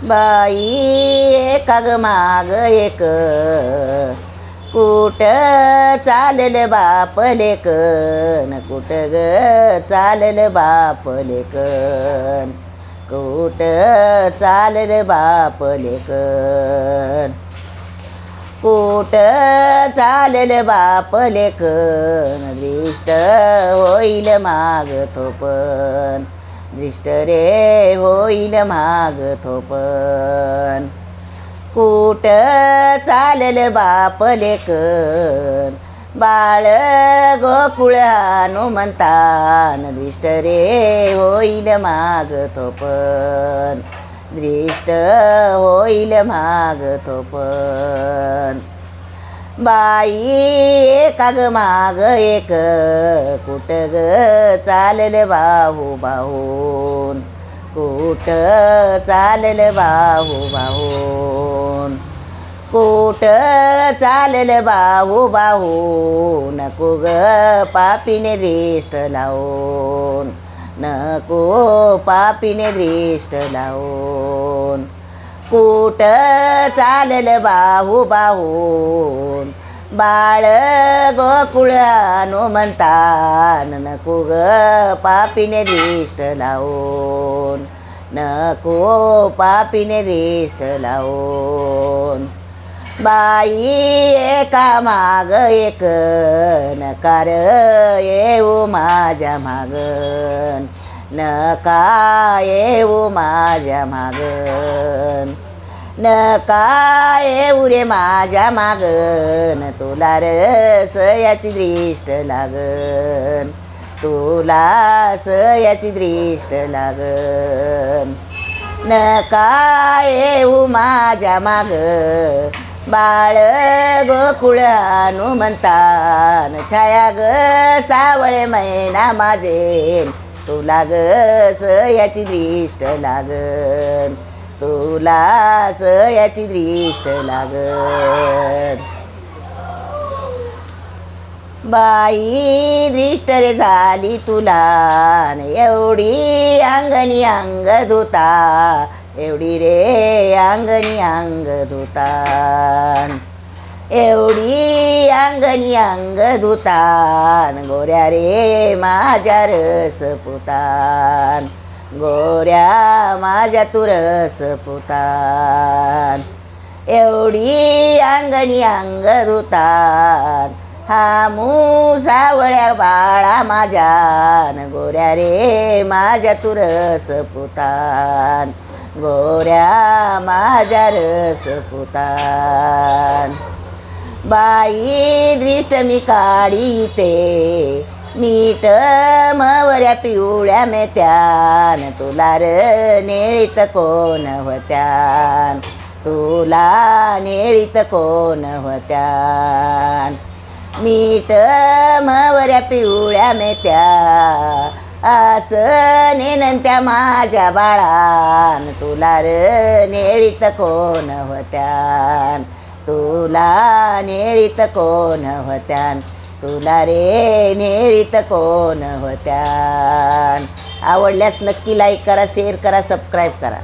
बाई एका ग माग एक. कुठ चालेल बाप लेकन कुठ ग चालेल बाप लेकन कुठ चालेल बाप लेकन कुठ चालेल बाप लेकन दृष्ट होईल माग थोपन दृष्ट रे होईल माग थोपन कुट चालल बाप लेकन बाळ गोकुळ हनुमंतान दृष्ट रे होईल माग थोपन दृष्ट होईल माग थोपन बाई एका ग माग एक कुठ ग चालले बाहू बाहून. कुठ चालले बाहू बाहून. कुठ चालले बाहू बाहू नको ग पापीने दृष्ट लावून. नको पापीने दृष्ट लावून. कुठ चालल बाहू बाहून. बाळ गोकुळ हनुमंतान नको ग पापीने दिष्ट लावून. नको पापीने दिष्ट लावून. बाई एका माग एक नकार येऊ माझ्या मागन. नका येऊ माझ्या मागन. नका येऊ रे माझ्या मागन. तुला रस याची दृष्ट लागन. तुला याची दृष्ट लागन. नका येऊ माझ्या माग. बाळ गोकुळ हनुमंतान. छाया ग सावळे मैना माझे. तुला ग याची दृष्ट लागन. तुला याची दृष्ट लागन. बाई दृष्ट रे झाली तुला एवढी अंगणी अंग धुता. एवढी रे अंगणी अंग धुतान एवढी अंगणी अंग धुतान गोऱ्या रे माझ्या रस पुतान गोऱ्या माझ्या तुरस पुतान एवढी अंगणी अंग दुतान हा सावळ्या बाळा माझ्या गोऱ्या रे माझ्या तुरस पुतान गोऱ्या माझ्या रस पुतान बाई दृष्ट मी काढीते. मीठ मवऱ्या पिवळ्या मेत्यान. तुला र नेळीत कोण होत्यान? तुला नेळीत कोण होत्यान? मीठ मवऱ्या पिवळ्या मेत्या. असं नेनंत्या माझ्या बाळान. तुला र नेळीत कोण होत्यान? तुला नेळीत कोण होत्यान? तुला रे नेळीत कोण होत्यान? आवडल्यास नक्की लाईक करा शेअर करा सबस्क्राईब करा.